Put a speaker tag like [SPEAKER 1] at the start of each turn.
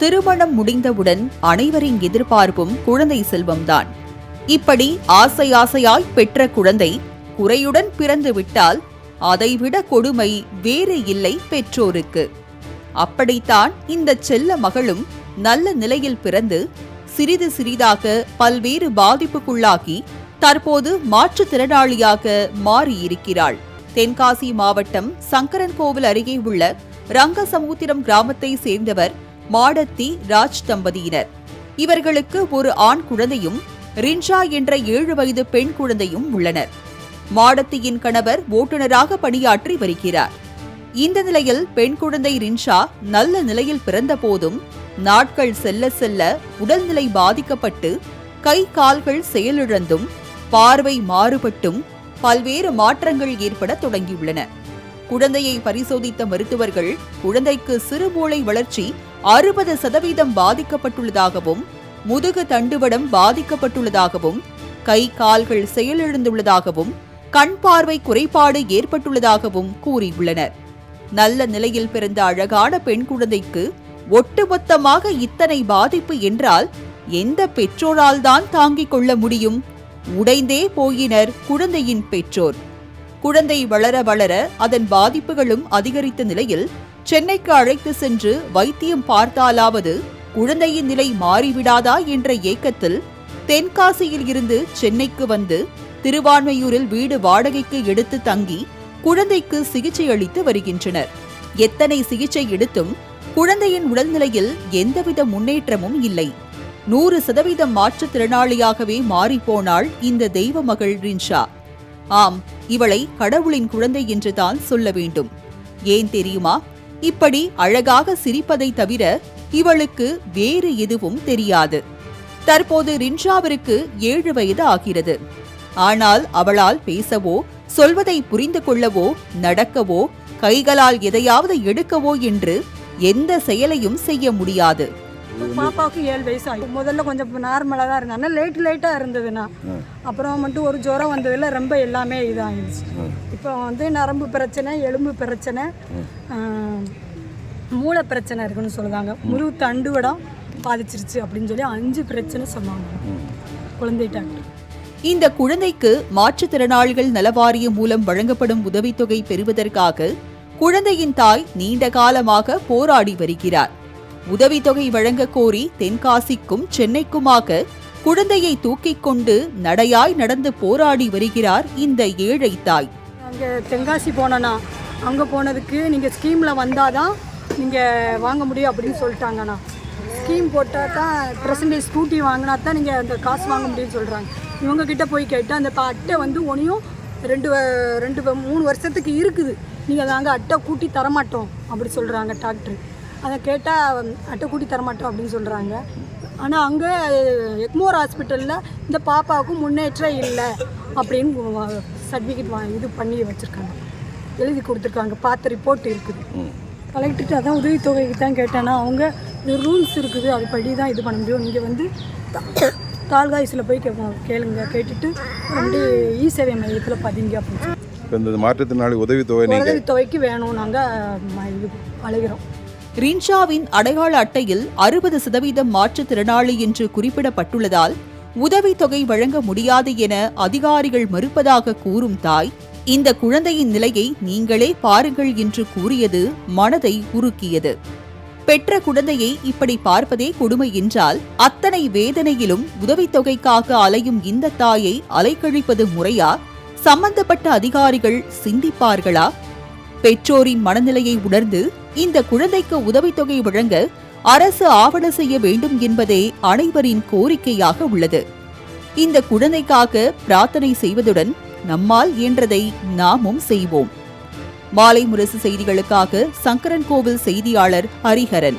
[SPEAKER 1] திருமணம் முடிந்தவுடன் அனைவரின் எதிர்பார்ப்பும் குழந்தை செல்வம்தான். இப்படி ஆசை ஆசையாய் பெற்ற குழந்தை குறையுடன் பிறந்து விட்டால் அதைவிட கொடுமை வேறு இல்லை பெற்றோருக்கு. அப்படித்தான் இந்த செல்ல மகளும் நல்ல நிலையில் பிறந்து சிறிது சிறிதாக பல்வேறு பாதிப்புக்குள்ளாகி தற்போது மாற்றுத்திறனாளியாக மாறியிருக்கிறாள். தென்காசி மாவட்டம் சங்கரன்கோவில் அருகே உள்ள ரங்கசமுத்திரம் கிராமத்தை சேர்ந்தவர் மாடத்தி ராஜ் தம்பதியினர். இவர்களுக்கு ஒரு ஆண் குழந்தையும் ரின்ஷா என்ற ஏழு வயது பெண் குழந்தையும் உள்ளனர். மாடத்தியின் கணவர் ஓட்டுநராக பணியாற்றி வருகிறார். இந்த நிலையில் பெண் குழந்தை ரின்ஷா நல்ல நிலையில் பிறந்த போதும் நாட்கள் செல்ல செல்ல உடல்நிலை பாதிக்கப்பட்டு கை கால்கள் செயலிழந்தும் பார்வை மாறுபட்டும் பல்வேறு மாற்றங்கள் ஏற்பட தொடங்கியுள்ளன. குழந்தையை பரிசோதித்த மருத்துவர்கள் குழந்தைக்கு சிறுமூளை வளர்ச்சி அறுபது சதவீதம் பாதிக்கப்பட்டுள்ளதாகவும் முதுகு தண்டுவடம் பாதிக்கப்பட்டுள்ளதாகவும் கை கால்கள் செயலிழந்துள்ளதாகவும் கண் பார்வை குறைபாடு ஏற்பட்டுள்ளதாகவும் கூறியுள்ளனர். நல்ல நிலையில் பிறந்த அழகான பெண் குழந்தைக்கு ஒட்டுமொத்தமாக இத்தனை பாதிப்பு என்றால் எந்த பெற்றோரால் தான் தாங்கிக் கொள்ள முடியும்? உடைந்தே போயினர் குழந்தையின் பெற்றோர். குழந்தை வளர வளர அதன் பாதிப்புகளும் அதிகரித்த நிலையில் சென்னைக்கு அழைத்து சென்று வைத்தியம் பார்த்தாலாவது குழந்தையின் நிலை மாறிவிடாதா என்ற ஏக்கத்தில் தென்காசியில் இருந்து சென்னைக்கு வந்து திருவான்மையூரில் வீடு வாடகைக்கு எடுத்து தங்கி குழந்தைக்கு சிகிச்சை அளித்து வருகின்றனர். எத்தனை சிகிச்சை எடுத்தும் குழந்தையின் உடல்நிலையில் எந்தவித முன்னேற்றமும் இல்லை. நூறு சதவீதம் மாற்றுத்திறனாளியாகவே மாறிப்போனாள் இந்த தெய்வ மகள் ரின்ஷா. ஆம் இவளை கடவுளின் குழந்தை என்றுதான் சொல்ல வேண்டும். ஏன் தெரியுமா? இப்படி அழகாக சிரிப்பதை தவிர இவளுக்கு வேறு எதுவும் தெரியாது. தற்போது ரின்ஷாவிற்கு ஏழு வயது ஆகிறது. ஆனால் அவளால் பேசவோ சொல்வதை புரிந்து கொள்ளவோ நடக்கவோ கைகளால் எதையாவது எடுக்கவோ என்று எந்த செயலையும் செய்ய முடியாது.
[SPEAKER 2] பாப்பாவுக்கு ஏழு வயசு ஆகும் முதல்ல கொஞ்சம் நார்மலாக தான் இருந்தேன் ஆனால் லேட் லேட்டாக இருந்ததுண்ணா. அப்புறம் மட்டும் ஒரு ஜுரம் வந்ததில் ரொம்ப எல்லாமே இதாகிடுச்சு இப்போ வந்து நரம்பு பிரச்சனை எலும்பு பிரச்சனை மூளை பிரச்சனை இருக்குன்னு சொல்லுதாங்க முழு தண்டுவடம் பாதிச்சிருச்சு அப்படின்னு சொல்லி அஞ்சு பிரச்சனை சொன்னாங்க. குழந்தை டாக்டர்.
[SPEAKER 1] இந்த குழந்தைக்கு மாற்றுத்திறனாளிகள் நலவாரியம் மூலம் வழங்கப்படும் உதவித்தொகை பெறுவதற்காக குழந்தையின் தாய் நீண்ட காலமாக போராடி வருகிறார். உதவித்தொகை வழங்க கோரி தென்காசிக்கும் சென்னைக்குமாக குழந்தையை தூக்கிக் கொண்டு நடையாய் நடந்து போராடி வருகிறார் இந்த ஏழை தாய்.
[SPEAKER 2] அங்கே தென்காசி போனோண்ணா அங்கே போனதுக்கு நீங்கள் ஸ்கீமில் வந்தால் தான் நீங்கள் வாங்க முடியும் அப்படின்னு சொல்லிட்டாங்கண்ணா. ஸ்கீம் போட்டால் தான் பர்சன்டேஜ் ஸ்கூட்டி வாங்கினா தான் நீங்கள் அந்த காசு வாங்க முடியும்னு சொல்கிறாங்க இவங்கக்கிட்ட போய் கேட்டால் அந்த ப- அட்டை வந்து ஒன்றையும் ரெண்டு வ- ரெண்டு மூணு வருஷத்துக்கு இருக்குது. நீங்கள் நாங்கள் அட்டை கூட்டி தரமாட்டோம் அப்படி சொல்கிறாங்க டாக்டர். அதை கேட்டால் அட்டை கூட்டி தரமாட்டோம் அப்படின்னு சொல்கிறாங்க ஆனால் அங்கே எக்மோர் ஹாஸ்பிட்டலில் இந்த பாப்பாவுக்கு முன்னேற்றம் இல்லை அப்படின்னு சர்டிஃபிகேட் வா இது பண்ணி வச்சுருக்காங்க. எழுதி கொடுத்துருக்காங்க. பார்த்த ரிப்போர்ட் இருக்குது. கலெக்டர்கிட்ட அதான் உதவித்தொகைக்கு தான் கேட்டேன்னா அவங்க இது ரூல்ஸ் இருக்குது. அது படி தான் இது பண்ண முடியும். நீங்கள் வந்து தாலுகாய்ஸில் போய் கே கேளுங்க. கேட்டுட்டு வந்து இ சேவை மையத்தில் பதிங்க அப்படின்னு
[SPEAKER 3] இந்த மாற்றுத்திறனாளி உதவித்தொகை
[SPEAKER 2] உதவித்தொகைக்கு வேணும் நாங்கள் இது அழைகிறோம்
[SPEAKER 1] ரின்ஷாவின் அடையாள அட்டையில் அறுபது சதவீதம் மாற்றுத்திறனாளி என்று குறிப்பிடப்பட்டுள்ளதால் உதவித்தொகை வழங்க முடியாது என அதிகாரிகள் மறுப்பதாக கூறும் தாய் இந்த குழந்தையின் நிலையை நீங்களே பாருங்கள் என்று கூறியது மனதை உருக்கியது. பெற்ற குழந்தையை இப்படி பார்ப்பதே கொடுமை என்றால் அத்தனை வேதனையிலும் உதவித்தொகைக்காக அலையும் இந்த தாயை அலைக்கழிப்பது முறையா? சம்பந்தப்பட்ட அதிகாரிகள் சிந்திப்பார்களா? பெற்றோரின் மனநிலையை உணர்ந்து இந்த குழந்தைக்கு உதவித்தொகை வழங்க அரசு ஆவண செய்ய வேண்டும் என்பதே அனைவரின் கோரிக்கையாக உள்ளது. இந்த குழந்தைக்காக பிரார்த்தனை செய்வதுடன் நம்மால் இயன்றதை நாமும் செய்வோம். மாலை முரசு செய்திகளுக்காக சங்கரன் கோவில் செய்தியாளர் ஹரிஹரன்.